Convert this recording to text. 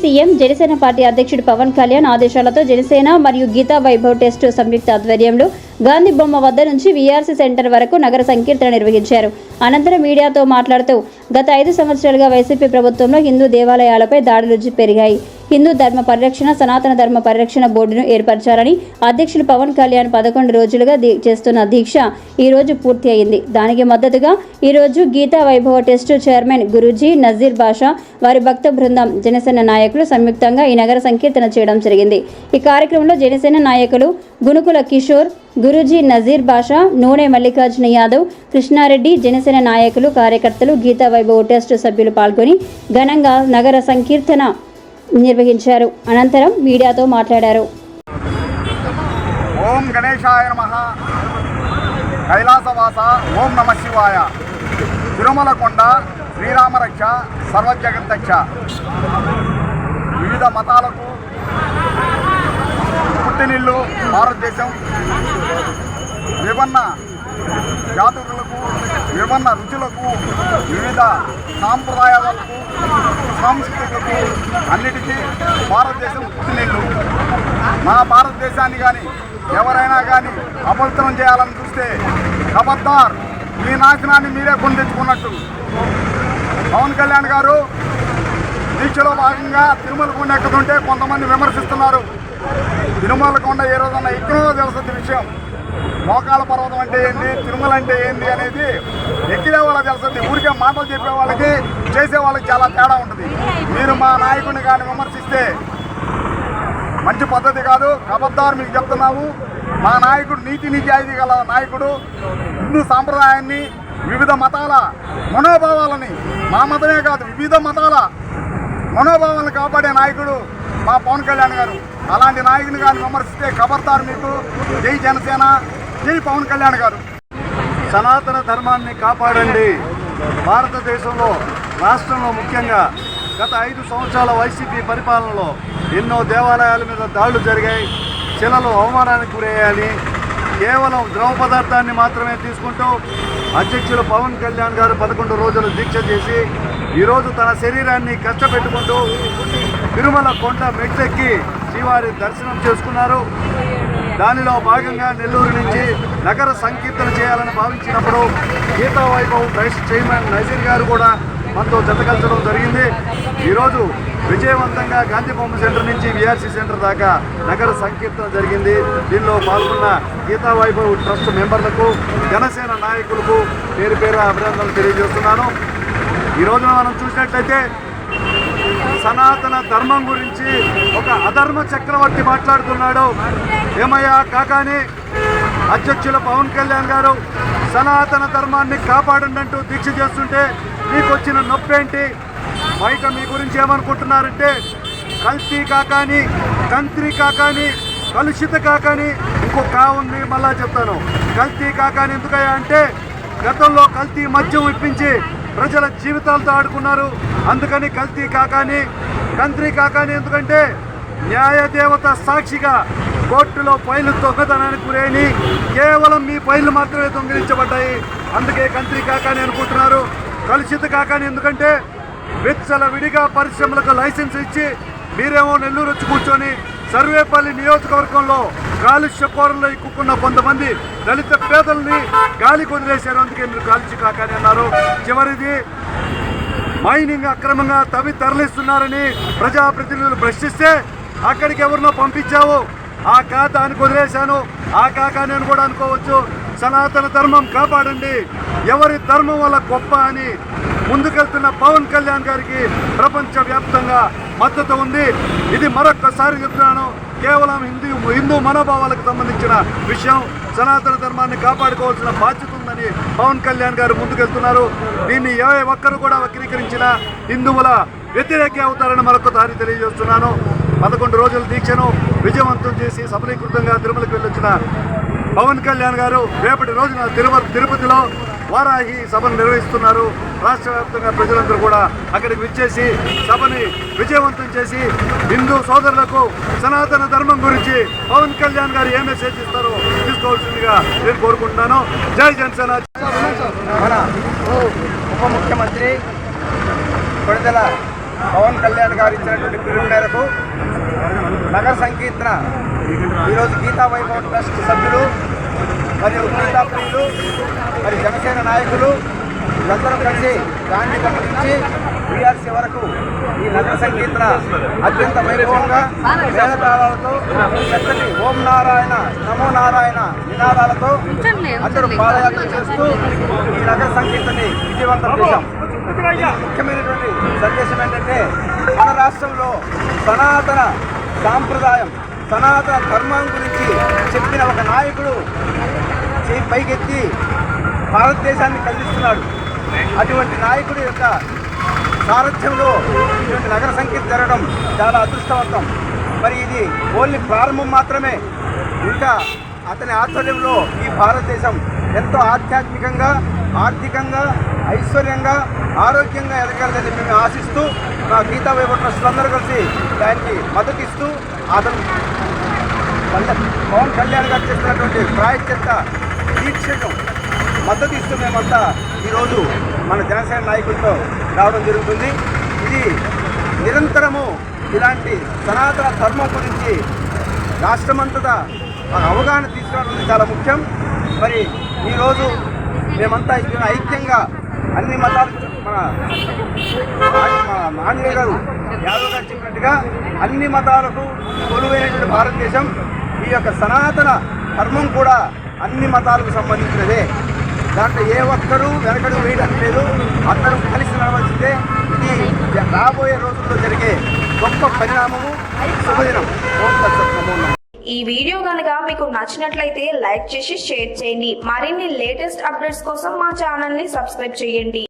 CM Janasena party అధ్యక్షుడు పవన్ కళ్యాణ్ ఆదేశాలతో జనసేన మరియు గీతా వైభవ్ టెస్ట్ సంయుక్త ఆధ్వర్యంలో గాంధీ బొమ్మ వద్ద నుంచి వీఆర్సీ సెంటర్ వరకు నగర సంకీర్తన నిర్వహించారు. అనంతరం మీడియాతో మాట్లాడుతూ గత ఐదు సంవత్సరాలుగా వైసీపీ ప్రభుత్వంలో హిందూ దేవాలయాలపై దాడులు పెరిగాయి. హిందూ ధర్మ పరిరక్షణ సనాతన ధర్మ పరిరక్షణ బోర్డును ఏర్పరచారని అధ్యక్షులు పవన్ కళ్యాణ్ పదకొండు రోజులుగా చేస్తున్న దీక్ష ఈ రోజు పూర్తి అయింది. దానికి మద్దతుగా ఈ రోజు గీతా వైభవ టెస్టు చైర్మన్ గురూజీ నజీర్ బాషా వారి భక్త బృందం జనసేన నాయకులు సంయుక్తంగా ఈ నగర సంకీర్తన చేయడం జరిగింది. ఈ కార్యక్రమంలో జనసేన నాయకులు గునుకుల కిషోర్ గురూజీ నజీర్ బాషా నూనె మల్లికార్జున యాదవ్ కృష్ణారెడ్డి జనసేన నాయకులు కార్యకర్తలు గీతా వైభవ టెస్ట్ సభ్యులు పాల్గొని ఘనంగా నగర సంకీర్తన నిర్వహించారు. అనంతరం మీడియాతో మాట్లాడారు. ఓం గణేశాయ నమ. కైలాసవాస ఓం నమ శివాయ. తిరుమల కొండ శ్రీరామరక్ష సర్వజగంతక్ష. వివిధ మతాలకు పుట్టినిల్లు భారతదేశం విభిన్న జాతులకు విభిన్న రుచులకు వివిధ సాంప్రదాయాలకు సాంస్కృతికలకు అన్నిటికీ భారతదేశం పుట్టినిల్లు మన భారతదేశాన్ని కానీ ఎవరైనా కానీ అపవిత్రం చేయాలని చూస్తే ఖబర్దార్ మీ నాశనాన్ని మీరే కొని పవన్ కళ్యాణ్ గారు దీక్షలో భాగంగా తిరుమల కొండ ఎక్కుతుంటే కొంతమంది విమర్శిస్తున్నారు. తిరుమల కొండ ఏ రోజున ఎక్కడో తెలుస్తుంది విషయం. మోకాళ్ళ పర్వతం అంటే ఏంటి తిరుమల అంటే ఏంటి అనేది ఎక్కిన వాళ్ళకి తెలుస్తుంది. ఊరికే మాటలు చెప్పే వాళ్ళకి చేసే వాళ్ళకి చాలా తేడా ఉంటుంది. మీరు మా నాయకుడిని కానీ విమర్శిస్తే మంచి పద్ధతి కాదు. కబద్దారు మీకు చెప్తున్నాము. మా నాయకుడు నీతి నిజాయితీ గల నాయకుడు. హిందూ సాంప్రదాయాన్ని వివిధ మతాల మనోభావాలని మా మతమే కాదు వివిధ మతాల మనోభావాలను కాపాడే నాయకుడు మా పవన్ కళ్యాణ్ గారు. అలాంటి నాయకుని కానీ విమర్శిస్తే ఖబర్దారు మీకు. జై జనసేన. జై పవన్ కళ్యాణ్ గారు. సనాతన ధర్మాన్ని కాపాడండి. భారతదేశంలో రాష్ట్రంలో ముఖ్యంగా గత ఐదు సంవత్సరాల వైసీపీ పరిపాలనలో ఎన్నో దేవాలయాల మీద దాడులు జరిగాయి. శిలలు అవమానానికి గురయ్యాయని కేవలం ద్రవ పదార్థాన్ని మాత్రమే తీసుకుంటూ అధ్యక్షులు పవన్ కళ్యాణ్ గారు పదకొండు రోజులు దీక్ష చేసి ఈరోజు తన శరీరాన్ని కష్టపెట్టుకుంటూ తిరుమల కొండ మెట్లెక్కి శ్రీవారి దర్శనం చేసుకున్నారు. దానిలో భాగంగా నెల్లూరు నుంచి నగర సంకీర్తన చేయాలని భావించినప్పుడు గీతా వైభవ్ ట్రస్ట్ చైర్మన్ నజీర్ గారు కూడా మనతో జతకల్చడం జరిగింది. ఈరోజు విజయవంతంగా గాంధీ బొమ్మ సెంటర్ నుంచి విఆర్సీ సెంటర్ దాకా నగర సంకీర్తన జరిగింది. దీనిలో పాల్గొన్న గీతా వైభవ్ ట్రస్ట్ మెంబర్లకు జనసేన నాయకులకు పేరు పేరు అభినందనలు తెలియజేస్తున్నాను. ఈ రోజున మనం చూసినట్లయితే సనాతన ధర్మం గురించి ఒక అధర్మ చక్రవర్తి మాట్లాడుతున్నాడు. ఏమయ్యా కాకాని అధ్యక్షుల పవన్ కళ్యాణ్ గారు సనాతన ధర్మాన్ని కాపాడండి అంటూ దీక్ష చేస్తుంటే మీకు వచ్చిన నొప్పేంటి? బయట మీ గురించి ఏమనుకుంటున్నారంటే కల్తీ కాకాని కంత్రి కాకాని కలుషిత కాకాని ఇంకో కా ఉంది మళ్ళా చెప్తాను. కల్తీ కాకాని ఎందుకయ్యా అంటే గతంలో కల్తీ మద్యం ఇప్పించి ప్రజల జీవితాలతో ఆడుకున్నారు. అందుకని కల్తీ కాకాని కంత్రి కాకాని ఎందుకంటే న్యాయ దేవత సాక్షిగా కోర్టులో పైలు దొంగతనానికి గురైని కేవలం మీ పైలు మాత్రమే దొంగిలించబడ్డాయి. అందుకే కంత్రి కాకాని అనుకుంటున్నారు. కలుషిత కాకాని ఎందుకంటే విచ్చల విడిగా పరిశ్రమలకు లైసెన్స్ ఇచ్చి మీరేమో నెల్లూరు వచ్చి కూర్చొని సర్వేపల్లి నియోజకవర్గంలో కాలుష్య కోరంలో ఇక్కున్న కొంతమంది దళిత పేదల్ని గాలి కొదిలేశారు. అందుకే మీరు కాలుష్య కాకని అన్నారు. చివరిది మైనింగ్ అక్రమంగా తవ్వి తరలిస్తున్నారని ప్రజాప్రతినిధులు ప్రశ్నిస్తే అక్కడికి ఎవరినో పంపించావు? ఆ ఖాతాని వదిలేశాను ఆ కాక నేను కూడా అనుకోవచ్చు. సనాతన ధర్మం కాపాడండి. ఎవరి ధర్మం వల్ల గొప్ప అని ముందుకెళ్తున్న పవన్ కళ్యాణ్ గారికి ప్రపంచ వ్యాప్తంగా మద్దతు ఉంది. ఇది మరొక్కసారి చెప్తున్నాను. కేవలం హిందూ హిందూ మనోభావాలకు సంబంధించిన విషయం సనాతన ధర్మాన్ని కాపాడుకోవాల్సిన బాధ్యత ఉందని పవన్ కళ్యాణ్ గారు ముందుకెళ్తున్నారు. దీన్ని ఏ ఒక్కరు కూడా వక్రీకరించిన హిందువుల వ్యతిరేకి అవుతారని మరొకసారి తెలియజేస్తున్నాను. పదకొండు రోజుల దీక్షను విజయవంతం చేసి సఫలీకృతంగా తిరుమలకు వెళ్ళొచ్చిన పవన్ కళ్యాణ్ గారు రేపటి రోజున తిరుమల తిరుపతిలో వారాహి సభను నిర్వహిస్తున్నారు. రాష్ట్ర వ్యాప్తంగా ప్రజలందరూ కూడా అక్కడికి విచ్చేసి సభని విజయవంతం చేసి హిందూ సోదరులకు సనాతన ధర్మం గురించి పవన్ కళ్యాణ్ గారు ఏ మెసేజ్ ఇస్తారో తీసుకోవాల్సిందిగా నేను కోరుకుంటున్నాను. జై జనసేన. మన ఉప ముఖ్యమంత్రి విడుదల పవన్ కళ్యాణ్ గారు ఇచ్చినటువంటి పిలుపు మేరకు నగర సంకీర్తన ఈరోజు గీతా వైభవ్ ట్రస్ట్ సభ్యులు మరియు గీతా ప్రియులు మరి జనసేన నాయకులు వీళ్ళందరూ కలిసి గాంధీ బొమ్మ నుంచి బీఆర్సీ వరకు ఈ నగర సంకీర్తన అత్యంత వైభవంగా వేదతాళాలతో చక్కటి ఓం నారాయణ నమో నారాయణ నినాదాలతో అందరూ పాదయాత్ర చేస్తూ ఈ నగర సంకీర్తనని విజయవంతం చేశాం. ముఖ్యమైనటువంటి సందేశం ఏంటంటే మన రాష్ట్రంలో సనాతన సాంప్రదాయం సనాతన ధర్మం గురించి చెప్పిన ఒక నాయకుడు చేయి పైకెత్తి భారతదేశాన్ని కదిలిస్తున్నాడు అటువంటి నాయకుడి యొక్క సారథ్యంలో ఇటువంటి నగర సంఖ్య జరగడం చాలా అదృష్టవంతం. మరి ఇది ఓన్లీ ప్రారంభం మాత్రమే. ఇంకా అతని ఆధ్వర్యంలో ఈ భారతదేశం ఎంతో ఆధ్యాత్మికంగా ఆర్థికంగా ఐశ్వర్యంగా ఆరోగ్యంగా ఎదగాలని మేము ఆశిస్తూ మా గీతా వైపు ట్రస్టులందరూ కలిసి దానికి మద్దతు ఇస్తూ అతను పవన్ కళ్యాణ్ గారు చేస్తున్నటువంటి ప్రాయశ్చిత్త దీక్షకు మద్దతు ఇస్తూ మేమంతా ఈరోజు మన జనసేన నాయకులతో రావడం జరుగుతుంది. ఇది నిరంతరము ఇలాంటి సనాతన ధర్మం గురించి రాష్ట్రమంతటా ఒక అవగాహన తీసుకురావడం చాలా ముఖ్యం. మరి ఈరోజు మేమంతా ఇక్కడ ఐక్యంగా అన్ని మతాలు మన మా ఆంజనేయ గారు యాదవ్ గారు చెప్పినట్టుగా అన్ని మతాలకు కొలువైనటువంటి భారతదేశం ఈ యొక్క సనాతన ధర్మం కూడా అన్ని మతాలకు సంబంధించినదే. దాంట్లో ఏ ఒక్కరూ వెనకడు వేయడం లేదు అందరూ కలిసి నడవలసిందే. ఇది రాబోయే రోజుల్లో జరిగే గొప్ప పరిణామము. శుభదినం. ఈ వీడియో కనుక మీకు నచ్చినట్లయితే లైక్ చేసి షేర్ చేయండి. మరిన్ని లేటెస్ట్ అప్డేట్స్ కోసం మా ఛానల్ని సబ్స్క్రైబ్ చేయండి.